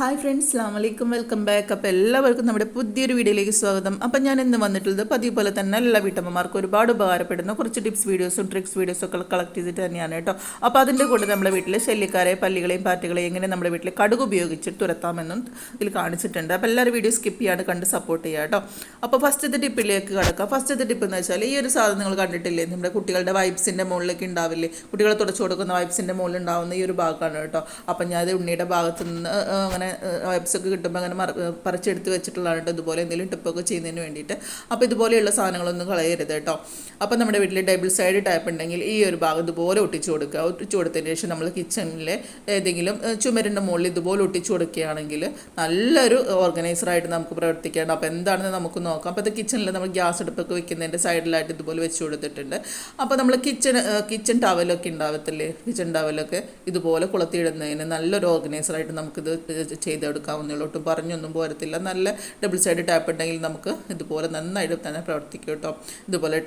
Hi friends സ്ലാം വലൈക്കും welcome back അപ്പോൾ എല്ലാവർക്കും നമ്മുടെ പുതിയൊരു വീഡിയോയിലേക്ക് സ്വാഗതം. അപ്പം ഞാൻ ഇന്ന് വന്നിട്ടുള്ളത് പതിവ് പോലെ തന്നെ എല്ലാ വീട്ടമ്മമാർക്കും ഒരുപാട് ഉപകാരപ്പെടുന്ന കുറച്ച് ടിപ്സ് വീഡിയോസും ട്രിക്സ് വീഡിയോസും ഒക്കെ കളക്ട് ചെയ്തിട്ട് തന്നെയാണ് കേട്ടോ. അപ്പോൾ അതിന്റെ കൂടെ നമ്മുടെ വീട്ടിലെ ശല്യക്കാരെ പല്ലികളെയും പാറ്റുകളെയും എങ്ങനെ നമ്മുടെ വീട്ടിൽ കടുക് ഉപയോഗിച്ച് തുരത്താമെന്നും ഇതിൽ കാണിച്ചിട്ടുണ്ട്. അപ്പോൾ എല്ലാവരും വീഡിയോ സ്കിപ്പ് ചെയ്യാണ്ട് കണ്ട് സപ്പോർട്ട് ചെയ്യുക കേട്ടോ. അപ്പോൾ ഫസ്റ്റത്തെ ടിപ്പിലേക്ക് കിടക്കാം. ഫസ്റ്റത്തെ ടിപ്പ് എന്ന് വെച്ചാൽ ഈ ഒരു സാധനം നിങ്ങൾ കണ്ടിട്ടില്ലേ? നമ്മുടെ കുട്ടികളുടെ വൈബ്സിന്റെ മുകളിലേക്ക് ഉണ്ടാവില്ലേ? കുട്ടികളെ തുടച്ചു കൊടുക്കുന്ന വൈബ്സിന്റെ മുകളിൽ ഉണ്ടാവുന്ന ഈ ഒരു ഭാഗമാണ് കേട്ടോ. അപ്പം ഞാൻ അത് ഉണ്ണിയുടെ ഭാഗത്ത് നിന്ന് അങ്ങനെ വൈബ്സ് ഒക്കെ കിട്ടുമ്പോൾ അങ്ങനെ മറ പറിച്ചെടുത്ത് വെച്ചിട്ടുള്ളതാണ് ഇതുപോലെ എന്തെങ്കിലും ടിപ്പൊക്കെ ചെയ്യുന്നതിന് വേണ്ടിയിട്ട്. അപ്പോൾ ഇതുപോലെയുള്ള സാധനങ്ങളൊന്നും കളയരുത് കേട്ടോ അപ്പോൾ നമ്മുടെ വീട്ടിൽ ഡബിൾ സൈഡ് ടാപ്പ് ഉണ്ടെങ്കിൽ ഈ ഒരു ഭാഗം ഇതുപോലെ ഒട്ടിച്ചു കൊടുക്കുക. ഒട്ടിച്ചു കൊടുത്തതിന് ശേഷം നമ്മൾ കിച്ചണിലെ ഏതെങ്കിലും ചുമരിന്റെ മുകളിൽ ഇതുപോലെ ഒട്ടിച്ചു കൊടുക്കുകയാണെങ്കിൽ നല്ലൊരു ഓർഗനൈസറായിട്ട് നമുക്ക് പ്രവർത്തിക്കണം അപ്പോൾ എന്താണെന്ന് നമുക്ക് നോക്കാം. അപ്പോൾ ഇത് കിച്ചണിൽ നമ്മൾ ഗ്യാസ് അടുപ്പൊക്കെ വെക്കുന്നതിന്റെ സൈഡിലായിട്ട് ഇതുപോലെ വെച്ച് കൊടുത്തിട്ടുണ്ട്. അപ്പോൾ നമ്മൾ കിച്ചൺ കിച്ചൺ ടവലൊക്കെ ഉണ്ടാവത്തില്ലേ? കിച്ചൺ ടവലൊക്കെ ഇതുപോലെ കുളത്തിയിടുന്നതിന് നല്ലൊരു ഓർഗനൈസറായിട്ട് നമുക്കിത് ചെയ്തെടുക്കാവുന്നേ ഉള്ളൂ ഒട്ടും പറഞ്ഞൊന്നും പോരത്തില്ല. നല്ല ഡബിൾ സൈഡ് ടാപ്പ് ഉണ്ടെങ്കിൽ നമുക്ക് ഇതുപോലെ നന്നായിട്ട് തന്നെ പ്രവർത്തിക്കും കേട്ടോ. ഇതുപോലെ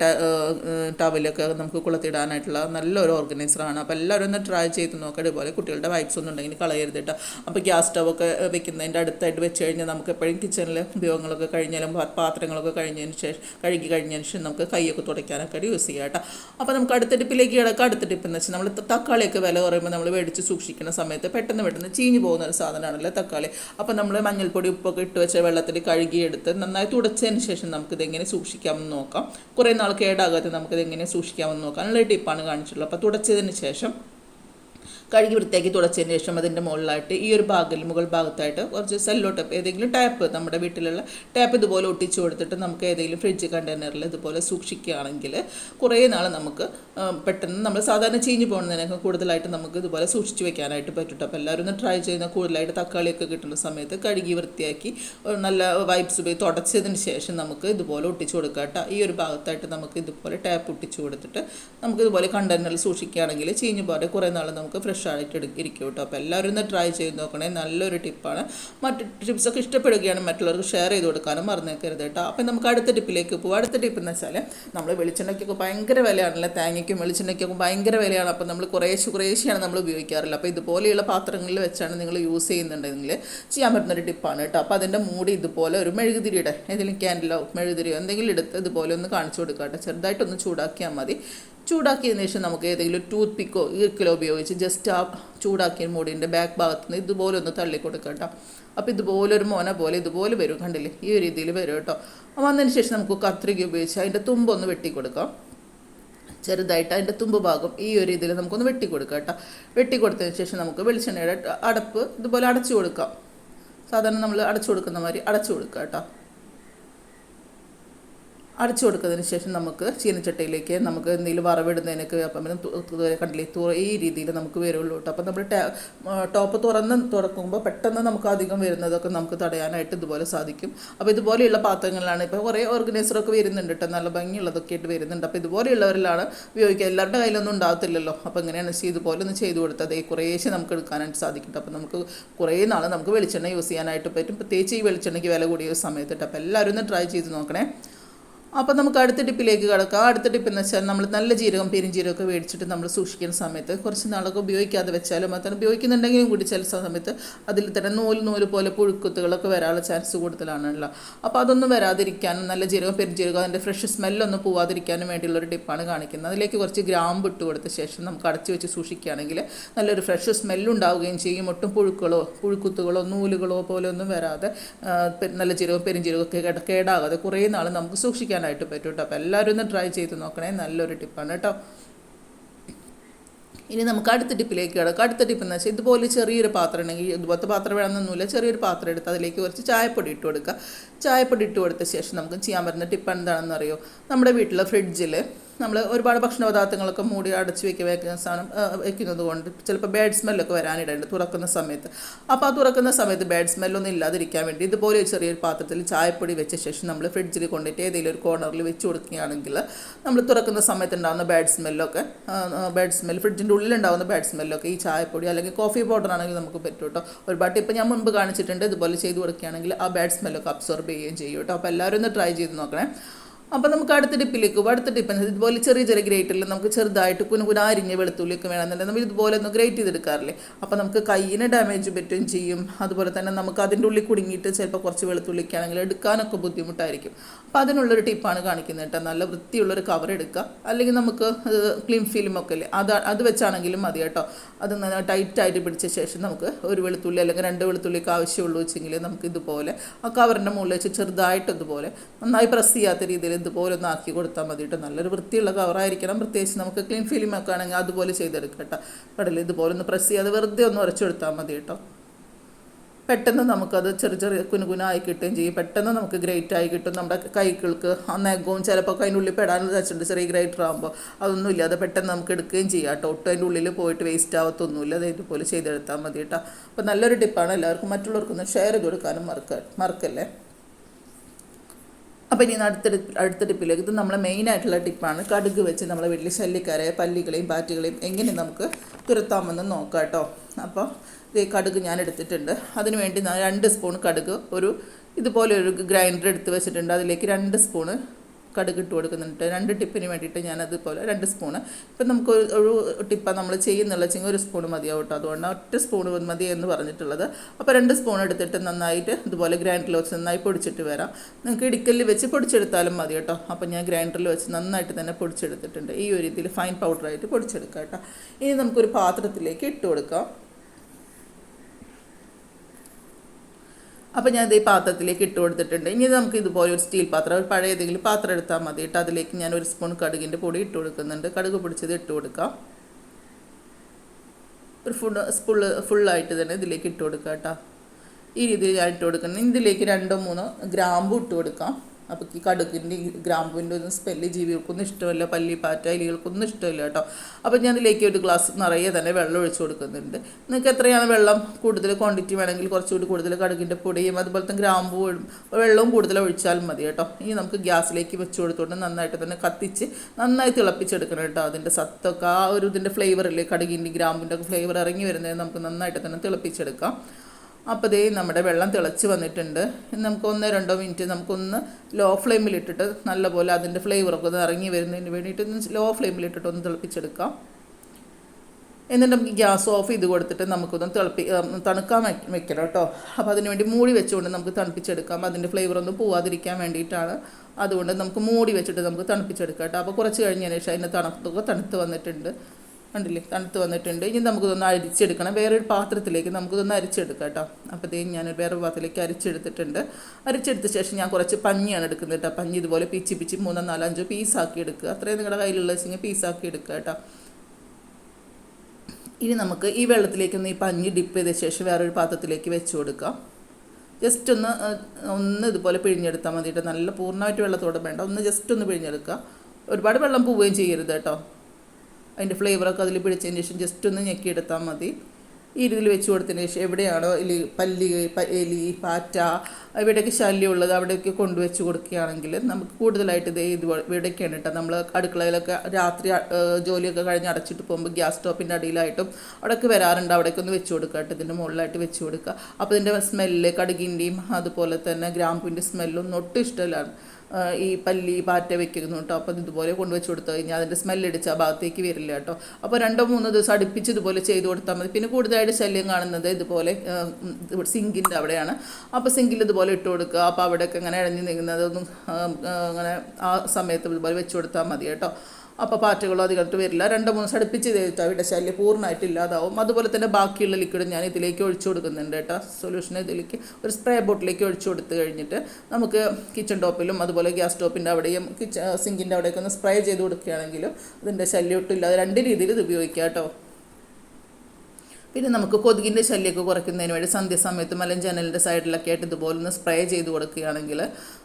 ടവലൊക്കെ നമുക്ക് കുളത്തിടാനായിട്ടുള്ള നല്ലൊരു ഓർഗനൈസറാണ് അപ്പോൾ എല്ലാവരും ഒന്ന് ട്രൈ ചെയ്ത് നോക്കാം. ഇതുപോലെ കുട്ടികളുടെ വൈബ്സ് ഒന്നും ഉണ്ടെങ്കിൽ കളയരുത് കേട്ടോ. അപ്പോൾ ഗ്യാസ് സ്റ്റവൊക്കെ വെക്കുന്നതിന്റെ അടുത്തായിട്ട് വെച്ച് കഴിഞ്ഞാൽ നമുക്ക് എപ്പോഴും കിച്ചണിൽ ഉപയോഗങ്ങളൊക്കെ കഴിഞ്ഞാലും പാത്രങ്ങളൊക്കെ കഴിഞ്ഞതിന് ശേഷം കഴുകി കഴിഞ്ഞതിന് ശേഷം നമുക്ക് കൈയൊക്കെ തുടയ്ക്കാനൊക്കെ യൂസ് ചെയ്യാം കേട്ടോ. അപ്പോൾ നമുക്ക് അടുത്ത ടിപ്പിലേക്ക് കിടക്കാം. അടുത്ത ടിപ്പ് എന്ന് വെച്ചാൽ നമ്മൾ തക്കാളിയൊക്കെ വില കുറയുമ്പോൾ നമ്മൾ മേടിച്ച് സൂക്ഷിക്കുന്ന സമയത്ത് പെട്ടെന്ന് പെട്ടെന്ന് ചീഞ്ഞു പോകുന്ന ഒരു സാധനമാണല്ലോ. തക്കാളി. അപ്പോൾ നമ്മൾ മഞ്ഞൾപ്പൊടി ഉപ്പൊക്കെ ഇട്ട് വെച്ച വെള്ളത്തിൽ കഴുകിയെടുത്ത് നന്നായി തുടച്ചതിന് ശേഷം നമുക്കിത് എങ്ങനെ സൂക്ഷിക്കാമെന്ന് നോക്കാം. കുറേ നാൾ കേടാകാതെ നമുക്കിത് എങ്ങനെ സൂക്ഷിക്കാമെന്ന് നോക്കാം. നല്ല ടിപ്പാണ് കാണിച്ചിട്ടുള്ളത്. അപ്പോൾ തുടച്ചതിന് ശേഷം കഴുകി വൃത്തിയാക്കി തുടച്ചതിന് ശേഷം അതിന്റെ മുകളിലായിട്ട് ഈ ഒരു ഭാഗത്തിൽ മുകൾ ഭാഗത്തായിട്ട് കുറച്ച് സെല്ലോ ടപ്പ് ഏതെങ്കിലും ടാപ്പ് നമ്മുടെ വീട്ടിലുള്ള ടാപ്പ് ഇതുപോലെ ഒട്ടിച്ചു കൊടുത്തിട്ട് നമുക്ക് ഏതെങ്കിലും ഫ്രിഡ്ജ് കണ്ടെയ്നറിൽ ഇതുപോലെ സൂക്ഷിക്കുകയാണെങ്കിൽ കുറേ നാൾ നമുക്ക് പെട്ടെന്ന് നമ്മൾ സാധാരണ ചീഞ്ഞ് പോകുന്നതിനൊക്കെ കൂടുതലായിട്ട് നമുക്ക് ഇതുപോലെ സൂക്ഷിച്ച് വെക്കാനായിട്ട് പറ്റും അപ്പോൾ എല്ലാവരും ഒന്ന് ട്രൈ ചെയ്യുന്ന കൂടുതലായിട്ട് തക്കാളിയൊക്കെ കിട്ടുന്ന സമയത്ത് കഴുകി വൃത്തിയാക്കി നല്ല വൈബ്സ് ഉപയോഗിച്ച് തുടച്ചതിന് ശേഷം നമുക്ക് ഇതുപോലെ ഒട്ടിച്ചു കൊടുക്കാം ഈ ഒരു ഭാഗത്തായിട്ട് നമുക്ക് ഇതുപോലെ ടാപ്പ് ഒട്ടിച്ചു കൊടുത്തിട്ട് നമുക്ക് ഇതുപോലെ കണ്ടെയ്നറിൽ സൂക്ഷിക്കുകയാണെങ്കിൽ ചീഞ്ഞ് പോലെ കുറേ നാൾ നമുക്ക് ഫ്രഷ് ആയിട്ട് ഇരിക്കും കേട്ടോ അപ്പോൾ എല്ലാവരും ഒന്ന് ട്രൈ ചെയ്ത് നോക്കണേ നല്ലൊരു ടിപ്പാണ് മറ്റ് ടിപ്സൊക്കെ ഇഷ്ടപ്പെടുകയാണ് മറ്റുള്ളവർക്ക് ഷെയർ ചെയ്ത് കൊടുക്കാനും മറന്നേക്കരുത് കേട്ടോ അപ്പോൾ നമുക്ക് അടുത്ത ടിപ്പിലേക്ക് പോകും അടുത്ത ടിപ്പ് എന്ന് വെച്ചാൽ നമ്മൾ വെളിച്ചെണ്ണയ്ക്കൊക്കെ ഭയങ്കര വിലയാണല്ലോ തേങ്ങയ്ക്കും വെളിച്ചെണ്ണയ്ക്കും ഭയങ്കര വിലയാണ്. അപ്പോൾ നമ്മൾ കുറേശ്ശെ കുറേശ്ശെയാണ് നമ്മൾ ഉപയോഗിക്കാറില്ല അപ്പോൾ ഇതുപോലെയുള്ള പാത്രങ്ങളിൽ വെച്ചാണ് നിങ്ങൾ യൂസ് ചെയ്യുന്നുണ്ടെങ്കിൽ ചെയ്യാൻ പറ്റുന്നൊരു ടിപ്പാണ് കേട്ടോ. അപ്പോൾ അതിന്റെ മൂടി ഇതുപോലെ ഒരു മെഴുകുതിരിയുടെ ഏതെങ്കിലും ക്യാൻഡിലോ മെഴുകുതിരിയോ എന്തെങ്കിലും എടുത്ത് ഇതുപോലെ ഒന്ന് കാണിച്ചു കൊടുക്കുക കേട്ടോ. ചെറുതായിട്ടൊന്ന് ചൂടാക്കിയാൽ മതി. ചൂടാക്കിയതിന് ശേഷം നമുക്ക് ഏതെങ്കിലും ടൂത്ത് പിക്കോ ഈർക്കിലോ ഉപയോഗിച്ച് ജസ്റ്റ് ആ ചൂടാക്കിയ മൂടിന്റെ ബാക്ക് ഭാഗത്ത് നിന്ന് ഇതുപോലെ ഒന്ന് തള്ളി കൊടുക്കുക കേട്ടോ. അപ്പോൾ ഇതുപോലെ ഒരു മോന പോലെ ഇതുപോലെ വരും കണ്ടില്ലേ? ഈ ഒരു രീതിയിൽ വരും കേട്ടോ. വന്നതിന് ശേഷം നമുക്ക് കത്രിക ഉപയോഗിച്ച് അതിന്റെ തുമ്പൊന്ന് വെട്ടി കൊടുക്കാം. ചെറുതായിട്ട് അതിന്റെ തുമ്പ് ഭാഗം ഈ ഒരു ഇതിൽ നമുക്കൊന്ന് വെട്ടി കൊടുക്കാം കേട്ടോ. വെട്ടി കൊടുത്തതിന് ശേഷം നമുക്ക് വെളിച്ചെണ്ണയുടെ അടപ്പ് ഇതുപോലെ അടച്ചു കൊടുക്കാം. സാധാരണ നമ്മൾ അടച്ചു കൊടുക്കുന്ന മാതിരി അടച്ചു കൊടുക്കാം കേട്ടോ. അടച്ചു കൊടുത്തതിന് ശേഷം നമുക്ക് ചീനച്ചട്ടയിലേക്ക് നമുക്ക് എന്തെങ്കിലും വറവിടുന്നതിനൊക്കെ അപ്പം കണ്ടില്ലേ? തുറ ഈ രീതിയിൽ നമുക്ക് വരുള്ളൂ കേട്ടോ. അപ്പം നമ്മൾ ടോപ്പ് തുറന്ന് തുറക്കുമ്പോൾ പെട്ടെന്ന് നമുക്ക് അധികം വരുന്നതൊക്കെ നമുക്ക് തടയാനായിട്ട് ഇതുപോലെ സാധിക്കും. അപ്പോൾ ഇതുപോലെയുള്ള പാത്രങ്ങളിലാണ് ഇപ്പോൾ കുറേ ഓർഗനൈസറൊക്കെ വരുന്നുണ്ട് കേട്ടോ. നല്ല ഭംഗിയുള്ളതൊക്കെ ആയിട്ട് വരുന്നുണ്ട്. അപ്പോൾ ഇതുപോലെയുള്ളവരിലാണ് ഉപയോഗിക്കുക. എല്ലാവരുടെ കയ്യിലൊന്നും ഉണ്ടാകത്തില്ലല്ലോ. അപ്പോൾ എങ്ങനെയാണ് വെച്ചാൽ ഇതുപോലെ ഒന്ന് ചെയ്ത് കൊടുത്തത് കുറേശ്ശെ നമുക്ക് എടുക്കാനായിട്ട് സാധിക്കും അപ്പോൾ നമുക്ക് കുറേ നാൾ നമുക്ക് വെളിച്ചെണ്ണ യൂസ് ചെയ്യാനായിട്ട് പറ്റും. പ്രത്യേകിച്ച് ഈ വെളിച്ചെണ്ണയ്ക്ക് വില കൂടിയ സമയത്ത് അപ്പോൾ എല്ലാവരും ഒന്ന് ട്രൈ ചെയ്ത് നോക്കണേ. അപ്പോൾ നമുക്ക് അടുത്ത ടിപ്പിലേക്ക് കിടക്കാം. അടുത്ത ടിപ്പ് എന്ന് വെച്ചാൽ നമ്മൾ നല്ല ജീരകം പെരിഞ്ജീരകമൊക്കെ മേടിച്ചിട്ട് നമ്മൾ സൂക്ഷിക്കുന്ന സമയത്ത് കുറച്ച് നാളൊക്കെ ഉപയോഗിക്കാതെ വെച്ചാലും അത് ഉപയോഗിക്കുന്നുണ്ടെങ്കിലും കൂടി ചില സമയത്ത് അതിൽ തന്നെ നൂൽ നൂൽ പോലെ പുഴുക്കുത്തുകളൊക്കെ വരാനുള്ള ചാൻസ് കൂടുതലാണല്ലോ. അപ്പോൾ അതൊന്നും വരാതിരിക്കാനും നല്ല ജീരകം പെരിഞ്ജീരകം അതിന്റെ ഫ്രഷ് സ്മെല്ലൊന്നും പോവാതിരിക്കാനും വേണ്ടിയുള്ളൊരു ടിപ്പാണ് കാണിക്കുന്നത്. അതിലേക്ക് കുറച്ച് ഗ്രാമ്പ് ഇട്ട് കൊടുത്ത ശേഷം നമുക്ക് അടച്ചു വെച്ച് സൂക്ഷിക്കുകയാണെങ്കിൽ നല്ലൊരു ഫ്രഷ് സ്മെല്ലുണ്ടാവുകയും ചെയ്യും. ഒട്ടും പുഴുക്കളോ പുഴുക്കുത്തുകളോ നൂലുകളോ പോലെ ഒന്നും വരാതെ നല്ല ജീരകവും പെരിഞ്ജീരകമൊക്കെ കേട- കേടാകാതെ കുറേ നാൾ നമുക്ക് സൂക്ഷിക്കാനായിട്ട് പറ്റും കേട്ടോ. അപ്പോൾ എല്ലാവരും ഒന്ന് ട്രൈ ചെയ്ത് നോക്കണേ. നല്ലൊരു ടിപ്പാണ് കേട്ടോ. ഇനി നമുക്ക് അടുത്ത ടിപ്പിലേക്ക് കിടക്കാം. അടുത്ത ടിപ്പ് എന്ന് വെച്ചാൽ ഇതുപോലെ ചെറിയൊരു പാത്രം ഉണ്ടെങ്കിൽ ഇതുപോലത്തെ പാത്രം വേണമെന്നൊന്നുമില്ല ചെറിയൊരു പാത്രം എടുത്ത് അതിലേക്ക് കുറച്ച് ചായപ്പൊടി ഇട്ട് കൊടുക്കുക. ചായപ്പൊടി ഇട്ട് കൊടുത്ത ശേഷം നമുക്ക് ചെയ്യാൻ പറ്റുന്ന ടിപ്പ് എന്താണെന്ന് അറിയോ നമ്മുടെ വീട്ടിലെ ഫ്രിഡ്ജിൽ നമ്മൾ ഒരുപാട് ഭക്ഷണ പദാർത്ഥങ്ങളൊക്കെ മൂടി അടച്ച് വെക്കുക വെക്കുന്ന സാധനം വെക്കുന്നത് കൊണ്ട് ചിലപ്പോൾ ബാഡ് സ്മെല്ലൊക്കെ വരാനിടയുണ്ട് തുറക്കുന്ന സമയത്ത്. അപ്പോൾ ആ തുറക്കുന്ന സമയത്ത് ബാഡ് സ്മെല്ലൊന്നും ഇല്ലാതിരിക്കാൻ വേണ്ടി ഇതുപോലെ ഒരു ചെറിയൊരു പാത്രത്തിൽ ചായപ്പൊടി വെച്ച ശേഷം നമ്മൾ ഫ്രിഡ്ജിൽ കൊണ്ടിട്ട് ഏതെങ്കിലും ഒരു കോർണറിൽ വെച്ച് കൊടുക്കുകയാണെങ്കിൽ നമ്മൾ തുറക്കുന്ന സമയത്ത് ഉണ്ടാകുന്ന ബാഡ് സ്മെല്ലൊക്കെ ബാഡ് സ്മെൽ ഫ്രിഡ്ജിന്റെ ഉള്ളിലുണ്ടാകുന്ന ബാഡ് സ്മെല്ലൊക്കെ ഈ ചായപ്പൊടി അല്ലെങ്കിൽ കോഫി പൗഡർ ആണെങ്കിൽ നമുക്ക് പറ്റും കേട്ടോ ഒരുപാട് ഇപ്പോൾ ഞാൻ മുൻപ് കാണിച്ചിട്ടുണ്ട് ഇതുപോലെ ചെയ്ത് കൊടുക്കുകയാണെങ്കിൽ ആ ബാഡ് സ്മെല്ലൊക്കെ അബ്സോർബ് ചെയ്യുകയും ചെയ്യും കേട്ടോ അപ്പോൾ എല്ലാവരും ഒന്ന് ട്രൈ ചെയ്ത് നോക്കണേ. അപ്പോൾ നമുക്ക് അടുത്ത ടിപ്പിലേക്ക് അടുത്ത ടിപ്പ് ഇതുപോലെ ചെറിയ ചെറിയ ഗ്രേറ്റിൽ നമുക്ക് ചെറുതായിട്ട് കുനുകുന അരിഞ്ഞ വെളുത്തുള്ളിയൊക്കെ വേണമെന്നുണ്ടെങ്കിൽ നമ്മൾ ഇതുപോലെ ഒന്ന് ഗ്രേറ്റ് ചെയ്തെടുക്കാറില്ലേ? അപ്പോൾ നമുക്ക് കയ്യിന് ഡാമേജ് പറ്റുകയും ചെയ്യും. അതുപോലെ തന്നെ നമുക്ക് അതിന്റെ ഉള്ളിൽ കുടുങ്ങിയിട്ട് ചിലപ്പോൾ കുറച്ച് വെളുത്തുള്ളിക്കാണെങ്കിൽ എടുക്കാനൊക്കെ ബുദ്ധിമുട്ടായിരിക്കും. അപ്പോൾ അതിനുള്ളൊരു ടിപ്പാണ് കാണിക്കുന്നത് കേട്ടോ. നല്ല വൃത്തിയുള്ളൊരു കവർ എടുക്കുക. അല്ലെങ്കിൽ നമുക്ക് ക്ലീം ഫിലിം ഒക്കെ അല്ലേ അത് അത് വെച്ചാണെങ്കിലും മതി കേട്ടോ. അത് ടൈറ്റായിട്ട് പിടിച്ച ശേഷം നമുക്ക് ഒരു വെളുത്തുള്ളി അല്ലെങ്കിൽ രണ്ട് വെളുത്തുള്ളിക്ക് ആവശ്യമുള്ളൂ വെച്ചെങ്കിൽ നമുക്ക് ഇതുപോലെ ആ കവറിന്റെ മുകളിൽ വെച്ച് ചെറുതായിട്ട് ഇതുപോലെ നന്നായി പ്രസ് ചെയ്യാത്ത രീതിയിൽ ഇതുപോലെ ഒന്ന് ആക്കി കൊടുത്താൽ മതി കേട്ടോ. നല്ലൊരു വൃത്തിയുള്ള കവറായിരിക്കണം പ്രത്യേകിച്ച് നമുക്ക് ക്ലീൻ ഫിലിം ഒക്കെ ആണെങ്കിൽ അതുപോലെ ചെയ്തെടുക്കാം കേട്ടോ. കടലിൽ ഇതുപോലെ ഒന്ന് പ്രസ് ചെയ്യാതെ വെറുതെ ഒന്ന് ഉരച്ചു കൊടുത്താൽ മതി കേട്ടോ. പെട്ടെന്ന് നമുക്കത് ചെറിയ ചെറിയ കുനുകുനായി കിട്ടുകയും ചെയ്യും. പെട്ടെന്ന് നമുക്ക് ഗ്രേറ്റ് ആയി കിട്ടും. നമ്മുടെ കൈകൾക്ക് ആ നെഗവും ചിലപ്പോൾ അതിന്റെ ഉള്ളിൽ പെടാനും വെച്ചിട്ടുണ്ട് ചെറിയ ഗ്രേറ്റർ ആകുമ്പോൾ അതൊന്നും ഇല്ലാതെ പെട്ടെന്ന് നമുക്ക് എടുക്കുകയും ചെയ്യാം കേട്ടോ. ഒട്ടും അതിന്റെ ഉള്ളിൽ പോയിട്ട് വേസ്റ്റ് ആവത്തൊന്നുമില്ല. അത് ഇതുപോലെ ചെയ്തെടുത്താൽ മതി കേട്ടോ. അപ്പോൾ നല്ലൊരു ടിപ്പാണ് എല്ലാവർക്കും മറ്റുള്ളവർക്കൊന്ന് ഷെയർ ചെയ്ത് കൊടുക്കാനും മറക്ക മറക്കല്ലേ? അപ്പോൾ ഇനി അടുത്ത അടുത്ത ടിപ്പിലേക്ക് ഇത് നമ്മളെ മെയിൻ ആയിട്ടുള്ള ടിപ്പാണ് കടുക് വെച്ച് നമ്മളെ വീട്ടിൽ ശല്യക്കാരെ പല്ലികളെയും പാറ്റുകളെയും എങ്ങനെ നമുക്ക് തുരത്താമെന്ന് നോക്കാം കേട്ടോ അപ്പോൾ ഈ കടുക് ഞാൻ എടുത്തിട്ടുണ്ട്. അതിന് വേണ്ടി ഞാൻ രണ്ട് സ്പൂൺ കടുക് ഒരു ഇതുപോലെ ഒരു ഗ്രൈൻഡർ എടുത്ത് വെച്ചിട്ടുണ്ട്. അതിലേക്ക് രണ്ട് സ്പൂണ് കടുക് ഇട്ട് കൊടുക്കുന്നുണ്ട് രണ്ട് ടിപ്പിന് വേണ്ടിയിട്ട് ഞാൻ അതുപോലെ രണ്ട് സ്പൂണ്. ഇപ്പം നമുക്ക് ഒരു ഒരു ടിപ്പാണ് നമ്മൾ ചെയ്യുന്നുള്ള വെച്ചെങ്കിൽ ഒരു സ്പൂൺ മതിയാവും കേട്ടോ അതുകൊണ്ട് ഒറ്റ സ്പൂൺ മതി എന്ന് പറഞ്ഞിട്ടുള്ളത്. അപ്പോൾ രണ്ട് സ്പൂൺ എടുത്തിട്ട് നന്നായിട്ട് ഇതുപോലെ ഗ്രൈൻഡറിൽ വെച്ച് നന്നായി പൊടിച്ചിട്ട് വരാം. നിങ്ങൾക്ക് ഇടിക്കലിൽ വെച്ച് പൊടിച്ചെടുത്താലും മതി കേട്ടോ അപ്പോൾ ഞാൻ ഗ്രൈൻഡറിൽ വെച്ച് നന്നായിട്ട് തന്നെ പൊടിച്ചെടുത്തിട്ടുണ്ട്. ഈ ഒരു രീതിയിൽ ഫൈൻ പൗഡറായിട്ട് പൊടിച്ചെടുക്കാം കേട്ടോ ഇനി നമുക്കൊരു പാത്രത്തിലേക്ക് ഇട്ട് കൊടുക്കാം. അപ്പോൾ ഞാൻ ഇത് ഈ പാത്രത്തിലേക്ക് ഇട്ട് കൊടുത്തിട്ടുണ്ട്. ഇനി നമുക്ക് ഇതുപോലെ ഒരു സ്റ്റീൽ പാത്രം ഒരു പഴയ ഏതെങ്കിലും പാത്രം എടുത്താൽ മതി. കേട്ടോ അതിലേക്ക് ഞാൻ ഒരു സ്പൂൺ കടുകിന്റെ പൊടി ഇട്ട് കൊടുക്കുന്നുണ്ട്. കടുക് പിടിച്ചത് ഇട്ട് കൊടുക്കാം. ഒരു ഫുഡ് ഫുള്ള് ഫുള്ളായിട്ട് തന്നെ ഇതിലേക്ക് ഇട്ട് കൊടുക്കാം കേട്ടോ. ഈ രീതിയിൽ ഞാൻ ഇട്ട് കൊടുക്കുന്നത് ഇതിലേക്ക് രണ്ടോ മൂന്നോ ഗ്രാമ്പു ഇട്ട് കൊടുക്കാം. അപ്പോൾ ഈ കടുകിന്റെ ഗ്രാമ്പുവിന്റെ ഒന്നും സ്മെല്ല് ജീവികൾക്കൊന്നും ഇഷ്ടമല്ല പല്ലി പാറ്റ എലികൾക്കൊന്നും ഇഷ്ടമില്ല കേട്ടോ. അപ്പോൾ ഞാൻ ഇതിലേക്ക് ഒരു ഗ്ലാസ് നിറയെ തന്നെ വെള്ളം ഒഴിച്ചു കൊടുക്കുന്നുണ്ട്. നിങ്ങൾക്ക് എത്രയാണ് വെള്ളം കൂടുതൽ ക്വാണ്ടിറ്റി വേണമെങ്കിൽ കുറച്ചുകൂടി കൂടുതൽ കടുകിന്റെ പൊടിയും അതുപോലെ തന്നെ ഗ്രാമ്പും വെള്ളവും കൂടുതൽ ഒഴിച്ചാലും മതി കേട്ടോ. ഇനി നമുക്ക് ഗ്യാസിലേക്ക് വെച്ച് കൊടുത്തുകൊണ്ട് നന്നായിട്ട് തന്നെ കത്തിച്ച് നന്നായി തിളപ്പിച്ചെടുക്കണം കേട്ടോ. അതിന്റെ സത്തൊക്കെ ആ ഒരു ഇതിന്റെ ഫ്ലേവറില്ലേ കടുകിന്റെ ഗ്രാമ്പിന്റെ ഒക്കെ ഫ്ലേവർ ഇറങ്ങി വരുന്നത് നമുക്ക് നന്നായിട്ട് തന്നെ തിളപ്പിച്ചെടുക്കാം. അപ്പോൾ ദേ നമ്മുടെ വെള്ളം തിളച്ച് വന്നിട്ടുണ്ട്. നമുക്ക് ഒന്നോ രണ്ടോ മിനിറ്റ് നമുക്കൊന്ന് ലോ ഫ്ലെയിമിലിട്ടിട്ട് നല്ലപോലെ അതിന്റെ ഫ്ലേവറൊക്കെ ഒന്ന് ഇറങ്ങി വരുന്നതിന് വേണ്ടിയിട്ട് ലോ ഫ്ലെയിമിലിട്ടിട്ട് ഒന്ന് തിളപ്പിച്ചെടുക്കാം. എന്നിട്ട് നമുക്ക് ഗ്യാസ് ഓഫ് ചെയ്ത് കൊടുത്തിട്ട് നമുക്കൊന്ന് തിളപ്പി തണുക്കാൻ വെക്കണം കേട്ടോ. അപ്പോൾ അതിന് വേണ്ടി മൂടി വെച്ചുകൊണ്ട് നമുക്ക് തണുപ്പിച്ചെടുക്കാം. അതിന്റെ ഫ്ലേവർ ഒന്നും പോവാതിരിക്കാൻ വേണ്ടിയിട്ടാണ്. അതുകൊണ്ട് നമുക്ക് മൂടി വെച്ചിട്ട് നമുക്ക് തണുപ്പിച്ചെടുക്കാം കേട്ടോ. അപ്പോൾ കുറച്ച് കഴിഞ്ഞതിന് ശേഷം അതിന്റെ തണുത്തൊക്കെ തണുത്ത് വന്നിട്ടുണ്ട്. കണ്ടില്ലേ? തണുത്ത് വന്നിട്ടുണ്ട്. ഇനി നമുക്കിതൊന്ന് അരിച്ചെടുക്കണം. വേറൊരു പാത്രത്തിലേക്ക് നമുക്കിതൊന്ന് അരിച്ചെടുക്കാം കേട്ടോ. അപ്പോഴത്തേക്കും ഞാൻ വേറെ പാത്രത്തിലേക്ക് അരിച്ചെടുത്തിട്ടുണ്ട്. അരിച്ചെടുത്ത ശേഷം ഞാൻ കുറച്ച് പഞ്ഞിയാണ് എടുക്കുന്നത് കേട്ടോ. പഞ്ഞി ഇതുപോലെ പിച്ച് പിച്ച് മൂന്നോ നാലോ അഞ്ചോ പീസാക്കി എടുക്കുക. അത്രയും നിങ്ങളുടെ കയ്യിലുള്ള വെച്ചെങ്കിൽ പീസാക്കി എടുക്കുക കേട്ടോ. ഇനി നമുക്ക് ഈ വെള്ളത്തിലേക്കൊന്ന് ഈ പഞ്ഞി ഡിപ്പ് ചെയ്ത ശേഷം വേറൊരു പാത്രത്തിലേക്ക് വെച്ച് കൊടുക്കാം. ജസ്റ്റ് ഒന്ന് ഒന്ന് ഇതുപോലെ പിഴിഞ്ഞെടുത്താൽ മതി കേട്ടോ. നല്ല പൂർണമായിട്ട് വെള്ളത്തോടെ വേണ്ട. ഒന്ന് ജസ്റ്റ് ഒന്ന് പിഴിഞ്ഞെടുക്കുക. ഒരുപാട് വെള്ളം പോവുകയും ചെയ്യരുത് കേട്ടോ. അതിന്റെ ഫ്ലേവറൊക്കെ അതിൽ പിടിച്ചതിന് ശേഷം ജസ്റ്റ് ഒന്ന് ഞെക്കിയെടുത്താൽ മതി. ഈ രീതിയിൽ വെച്ച് കൊടുത്തതിന് ശേഷം എവിടെയാണോ എലി പല്ലി എലി പാറ്റ എവിടെയൊക്കെ ശല്യമുള്ളത് അവിടെയൊക്കെ കൊണ്ടുവച്ച് കൊടുക്കുകയാണെങ്കിൽ നമുക്ക് കൂടുതലായിട്ട് ഇത് ഇത് ഇവിടെയൊക്കെയാണ് കേട്ടോ നമ്മൾ അടുക്കളയിലൊക്കെ രാത്രി ജോലിയൊക്കെ കഴിഞ്ഞ് അടച്ചിട്ട് പോകുമ്പോൾ ഗ്യാസ് സ്റ്റോപ്പിന്റെ അടിയിലായിട്ടും അവിടെയൊക്കെ വരാറുണ്ട്. അവിടെയൊക്കെ ഒന്ന് വെച്ച് കൊടുക്കുക കേട്ടോ. ഇതിന്റെ മുകളിലായിട്ട് വെച്ച് കൊടുക്കുക. അപ്പോൾ ഇതിന്റെ സ്മെല്ല് കടുകിന്റെയും അതുപോലെ തന്നെ ഗ്രാമ്പുവിന്റെ സ്മെല്ലൊന്നും ഒട്ടും ഇഷ്ടമല്ലാണ് ഈ പല്ലി പാറ്റ വെക്കുന്നു കേട്ടോ അപ്പോൾ ഇതുപോലെ കൊണ്ടുവച്ച് കൊടുത്തു കഴിഞ്ഞാൽ അതിന്റെ സ്മെല്ലടിച്ച് ആ ഭാഗത്തേക്ക് വരില്ല കേട്ടോ അപ്പോൾ രണ്ടോ മൂന്നോ ദിവസം അടുപ്പിച്ച് ഇതുപോലെ ചെയ്ത് കൊടുത്താൽ മതി. പിന്നെ കൂടുതലായിട്ട് ശല്യം കാണുന്നത് ഇതുപോലെ സിങ്കിന്റെ അവിടെയാണ്. അപ്പോൾ സിങ്കിൽ ഇതുപോലെ ഇട്ട് കൊടുക്കുക. അപ്പോൾ അവിടെയൊക്കെ ഇങ്ങനെ ഇഴഞ്ഞു ആഹ് അങ്ങനെ ആ സമയത്ത് ഇതുപോലെ വെച്ച് കൊടുത്താൽ മതി കേട്ടോ. അപ്പോൾ പാറ്റകളോ അധികമായിട്ട് വരില്ല. രണ്ട് മൂന്ന് ദിവസം അടുപ്പിച്ച് ഇവിടെ ശല്യം പൂർണമായിട്ട് ഇല്ലാതാവും. അതുപോലെ തന്നെ ബാക്കിയുള്ള ലിക്വിഡ് ഞാൻ ഇതിലേക്ക് ഒഴിച്ചു കൊടുക്കുന്നുണ്ട് കേട്ടോ. സൊല്യൂഷൻ ഇതിലേക്ക് ഒരു സ്പ്രേ ബോട്ടിലേക്ക് ഒഴിച്ചു കൊടുത്ത് കഴിഞ്ഞിട്ട് നമുക്ക് കിച്ചൺ ടോപ്പിലും അതുപോലെ ഗ്യാസ് ടോപ്പിന്റെ അവിടെയും കിച്ചൺ സിങ്കിന്റെ അവിടെയൊക്കെ ഒന്ന് സ്പ്രേ ചെയ്ത് കൊടുക്കുകയാണെങ്കിലും അതിന്റെ ശല്യം ഒട്ടും ഇല്ലാതെ രണ്ട് രീതിയിൽ ഇത് ഉപയോഗിക്കാം കേട്ടോ. പിന്നെ നമുക്ക് കൊതുകിന്റെ ശല്യമൊക്കെ കുറയ്ക്കുന്നതിന് വേണ്ടി സന്ധ്യസമയത്തും അല്ലെങ്കിൽ ജനലിന്റെ സൈഡിലൊക്കെ ആയിട്ട് ഇതുപോലെ ഒന്ന് സ്പ്രേ ചെയ്ത് കൊടുക്കുകയാണെങ്കിൽ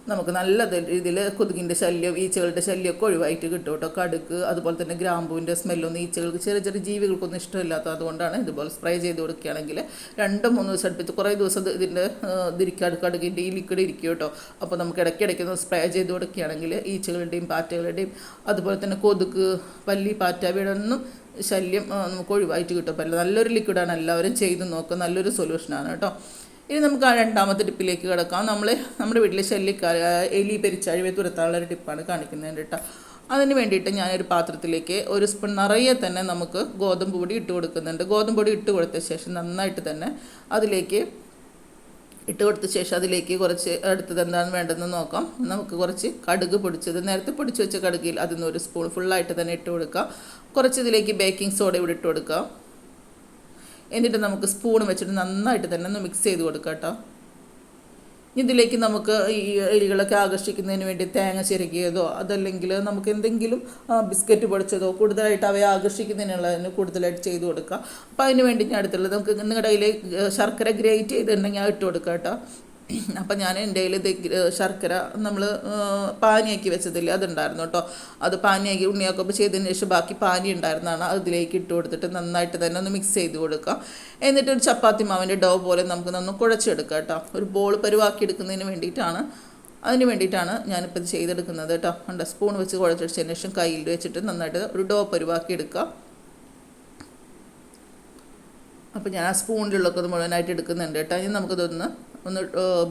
നമുക്ക് നല്ല രീതിയിൽ കൊതുകിന്റെ ശല്യം ഈച്ചകളുടെ ശല്യമൊക്കെ ഒഴിവായിട്ട് കിട്ടും കേട്ടോ. കടുക്ക് അതുപോലെ തന്നെ ഗ്രാമ്പൂവിന്റെ സ്മെല്ലൊന്നും ഈച്ചകൾക്ക് ചെറിയ ചെറിയ ജീവികൾക്കൊന്നും ഇഷ്ടമില്ലാത്ത അതുകൊണ്ടാണ് ഇതുപോലെ സ്പ്രേ ചെയ്ത് കൊടുക്കുകയാണെങ്കിൽ രണ്ടോ മൂന്ന് ദിവസം അടുപ്പിച്ച് കുറേ ദിവസം ഇത് ഇതിന്റെ ഇതിരിക്കാട് കടുകിന്റെ ഈ ലിക്വിഡ് ഇരിക്കും കേട്ടോ. അപ്പോൾ നമുക്ക് ഇടയ്ക്കിടയ്ക്ക് ഒന്ന് സ്പ്രേ ചെയ്ത് കൊടുക്കുകയാണെങ്കിൽ ഈച്ചകളുടെയും പാറ്റകളുടെയും അതുപോലെ തന്നെ കൊതുക് പല്ലി പാറ്റ വീടൊന്നും ശല്യം നമുക്ക് ഒഴിവായിട്ട് കിട്ടും അപ്പോൾ നല്ലൊരു ലിക്വിഡാണ് എല്ലാവരും ചെയ്ത് നോക്കുക. നല്ലൊരു സൊല്യൂഷനാണ് കേട്ടോ. ഇനി നമുക്ക് ആ രണ്ടാമത്തെ ടിപ്പിലേക്ക് കിടക്കാം. നമ്മൾ നമ്മുടെ വീട്ടിലെ ശല്യക്കാർ എലി പെരിച്ചാഴിവെ തുരത്താനുള്ള ഒരു ടിപ്പാണ് കാണിക്കുന്നത് കേട്ടോ. അതിന് വേണ്ടിയിട്ട് ഞാനൊരു പാത്രത്തിലേക്ക് ഒരു സ്പൂൺ നിറയെ തന്നെ നമുക്ക് ഗോതമ്പ് പൊടി ഇട്ട് കൊടുക്കുന്നുണ്ട്. ഗോതമ്പ് പൊടി ഇട്ട് കൊടുത്ത ശേഷം നന്നായിട്ട് തന്നെ അതിലേക്ക് ഇട്ട് കൊടുത്ത ശേഷം അതിലേക്ക് കുറച്ച് അടുത്തത് എന്താണ് വേണ്ടതെന്ന് നോക്കാം. നമുക്ക് കുറച്ച് കടുക് പൊടിച്ചത് നേരത്തെ പൊടിച്ച് വെച്ച കടുകിൽ അതിൽ നിന്ന് ഒരു സ്പൂൺ ഫുള്ളായിട്ട് തന്നെ ഇട്ട് കൊടുക്കാം. കുറച്ച് ഇതിലേക്ക് ബേക്കിംഗ് സോഡ ഇവിടെ ഇട്ട് കൊടുക്കാം. എന്നിട്ട് നമുക്ക് സ്പൂൺ വെച്ചിട്ട് നന്നായിട്ട് തന്നെ ഒന്ന് മിക്സ് ചെയ്ത് കൊടുക്കാം കേട്ടോ ഇതിലേക്ക് നമുക്ക് ഈ എലികളൊക്കെ ആകർഷിക്കുന്നതിന് വേണ്ടി തേങ്ങ ചിരകിയതോ അതല്ലെങ്കിൽ നമുക്ക് എന്തെങ്കിലും ബിസ്ക്കറ്റ് പൊടിച്ചതോ കൂടുതലായിട്ട് അവയെ ആകർഷിക്കുന്നതിനുള്ളതിന് കൂടുതലായിട്ട് ചെയ്ത് കൊടുക്കുക അപ്പോൾ അതിന് വേണ്ടി ഞാൻ അടുത്തുള്ളത് നമുക്ക് നിങ്ങളുടെ കയ്യിൽ ശർക്കര ഗ്രേറ്റ് ചെയ്തിട്ടുണ്ടെങ്കിൽ ഞാൻ ഇട്ട് കൊടുക്കാം കേട്ടോ അപ്പം ഞാൻ എന്റെ കയ്യിൽ ശർക്കര നമ്മൾ പാനിയാക്കി വെച്ചതില്ലേ അതുണ്ടായിരുന്നു കേട്ടോ. അത് പാനിയാക്കി ഉണ്ണിയാക്കുമ്പോൾ ചെയ്തതിന് ശേഷം ബാക്കി പാനി ഉണ്ടായിരുന്നതാണ് അതിലേക്ക് ഇട്ട് കൊടുത്തിട്ട് നന്നായിട്ട് തന്നെ ഒന്ന് മിക്സ് ചെയ്ത് കൊടുക്കുക. എന്നിട്ട് ഒരു ചപ്പാത്തി മാവിന്റെ ഡോ പോലെ നമുക്ക് നന്ന് കുഴച്ചെടുക്കാം കേട്ടോ. ഒരു ബോൾ പരുവാക്കി എടുക്കുന്നതിന് വേണ്ടിയിട്ടാണ്. അതിന് വേണ്ടിയിട്ടാണ് ഞാനിപ്പോൾ ഇത് ചെയ്തെടുക്കുന്നത് കേട്ടോ. ഉണ്ട് സ്പൂൺ വെച്ച് കുഴച്ചടിച്ചതിന് ശേഷം കയ്യിൽ വെച്ചിട്ട് നന്നായിട്ട് ഒരു ഡോ പരുവാക്കി എടുക്കുക. അപ്പോൾ ഞാൻ ആ സ്പൂണിലുള്ളൊക്കെ മുഴുവനായിട്ട് എടുക്കുന്നുണ്ട് കേട്ടോ. ഇനി നമുക്കിതൊന്ന് ഒന്ന്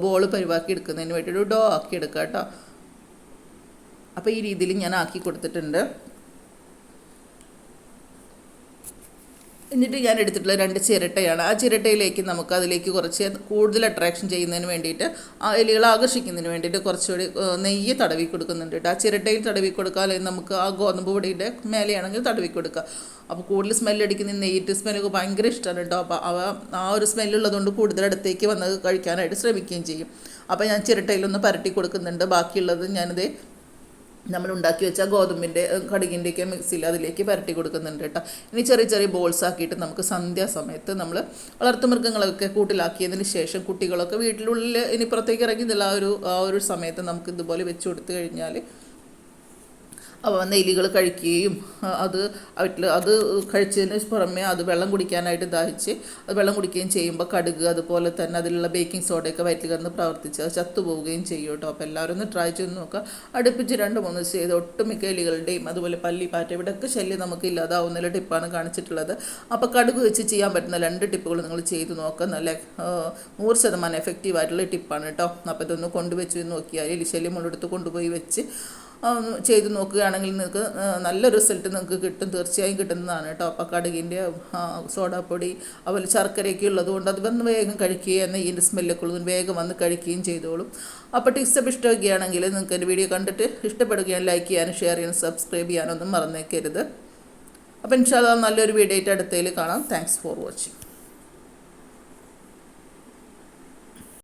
ബോൾ പരിവാക്കി എടുക്കുന്നതിന് വേണ്ടിയിട്ട് ഡോ ആക്കി എടുക്കാം കേട്ടോ അപ്പോൾ ഈ രീതിയിൽ ഞാൻ ആക്കി കൊടുത്തിട്ടുണ്ട്. എന്നിട്ട് ഞാൻ എടുത്തിട്ടുള്ള രണ്ട് ചിരട്ടയാണ്. ആ ചിരട്ടയിലേക്ക് നമുക്ക് അതിലേക്ക് കുറച്ച് കൂടുതൽ അട്രാക്ഷൻ ചെയ്യുന്നതിന് വേണ്ടിയിട്ട് ആ എലികളെ ആകർഷിക്കുന്നതിന് വേണ്ടിയിട്ട് കുറച്ചുകൂടി നെയ്യ് തടവി കൊടുക്കുന്നുണ്ട് കേട്ടോ. ആ ചിരട്ടയിൽ തടവി കൊടുക്കുക അല്ലെങ്കിൽ നമുക്ക് ആ ഗോതമ്പ് പൊടിയുടെ മേലെയാണെങ്കിൽ തടവി കൊടുക്കുക. അപ്പോൾ കൂടുതൽ സ്മെല്ലടിക്കുന്ന നെയ്റ്റ് സ്മെല്ലൊക്കെ ഭയങ്കര ഇഷ്ടമാണ് കേട്ടോ. അപ്പോൾ അവ ആ ഒരു സ്മെല്ലുള്ളതുകൊണ്ട് കൂടുതൽ അടുത്തേക്ക് വന്ന് കഴിക്കാനായിട്ട് ശ്രമിക്കുകയും ചെയ്യും. അപ്പോൾ ഞാൻ ചിരട്ടയിലൊന്ന് പരട്ടി കൊടുക്കുന്നുണ്ട്. ബാക്കിയുള്ളത് ഞാനിത് നമ്മൾ ഉണ്ടാക്കി വെച്ച ഗോതമ്പിന്റെ കടുകിന്റെയൊക്കെ മിക്സിയിൽ അതിലേക്ക് പരട്ടി കൊടുക്കുന്നുണ്ട് കേട്ടോ. ഇനി ചെറിയ ചെറിയ ബോൾസ് ആക്കിയിട്ട് നമുക്ക് സന്ധ്യാസമയത്ത് നമ്മൾ വളർത്തുമൃഗങ്ങളൊക്കെ കൂട്ടിലാക്കിയതിന് ശേഷം കുട്ടികളൊക്കെ വീട്ടിലുള്ളിൽ ഇനി പുറത്തേക്ക് ഇറങ്ങി ആ ഒരു ആ ഒരു സമയത്ത് നമുക്ക് ഇതുപോലെ വെച്ച് കൊടുത്തു കഴിഞ്ഞാൽ എലികൾ കഴിക്കുകയും അത് വീട്ടിൽ അത് കഴിച്ചതിന് പുറമെ അത് വെള്ളം കുടിക്കാനായിട്ട് ദാഹിച്ച് അത് വെള്ളം കുടിക്കുകയും ചെയ്യുമ്പോൾ കടുക് അതുപോലെ തന്നെ അതിലുള്ള ബേക്കിംഗ് സോഡയൊക്കെ വയറ്റിൽ കിടന്ന് പ്രവർത്തിച്ച് അത് ചത്തുപോവുകയും ചെയ്യും കേട്ടോ. അപ്പോൾ എല്ലാവരും ഒന്ന് ട്രൈ ചെയ്ത് നോക്കുക. അടുപ്പിച്ച് രണ്ട് മൂന്ന് ചെയ്ത് ഒട്ടുമിക്ക എലികളുടെയും അതുപോലെ പല്ലി പാറ്റ ഇവിടെയൊക്കെ ശല്യം നമുക്ക് ഇല്ലാതാവുന്ന ടിപ്പാണ് കാണിച്ചിട്ടുള്ളത്. അപ്പോൾ കടുക് വെച്ച് ചെയ്യാൻ പറ്റുന്ന രണ്ട് ടിപ്പുകൾ നിങ്ങൾ ചെയ്ത് നോക്കുക. നല്ല നൂറ് ശതമാനം എഫക്റ്റീവ് ആയിട്ടുള്ള ടിപ്പാണ് കേട്ടോ. അപ്പോൾ ഇതൊന്ന് കൊണ്ടുവച്ച് നോക്കിയാൽ എലിശല്യം മുള്ളെടുത്ത് കൊണ്ടുപോയി വെച്ച് ചെയ്ത് നോക്കുകയാണെങ്കിൽ നിങ്ങൾക്ക് നല്ല റിസൾട്ട് നിങ്ങൾക്ക് കിട്ടും. തീർച്ചയായും കിട്ടുന്നതാണ് കേട്ടോ. അപ്പോൾ കടുകിന്റെ സോഡാപ്പൊടി അതുപോലെ ശർക്കരയൊക്കെ ഉള്ളതുകൊണ്ട് അത് വന്ന് വേഗം കഴിക്കുകയും എന്നാൽ ഇതിന്റെ സ്മെല്ലൊക്കെ ഉള്ളത് വേഗം വന്ന് കഴിക്കുകയും ചെയ്തോളും. അപ്പോൾ ടിപ്സപ്പ് ഇഷ്ടമൊക്കെയാണെങ്കിൽ നിങ്ങൾക്ക് എന്റെ വീഡിയോ കണ്ടിട്ട് ഇഷ്ടപ്പെടുകയും ലൈക്ക് ചെയ്യാനും ഷെയർ ചെയ്യാനും സബ്സ്ക്രൈബ് ചെയ്യാനൊന്നും മറന്നേക്കരുത്. അപ്പോൾ ഇൻഷാല്ല നല്ലൊരു വീഡിയോ ആയിട്ട് അടുത്തതിൽ കാണാം. Thanks for watching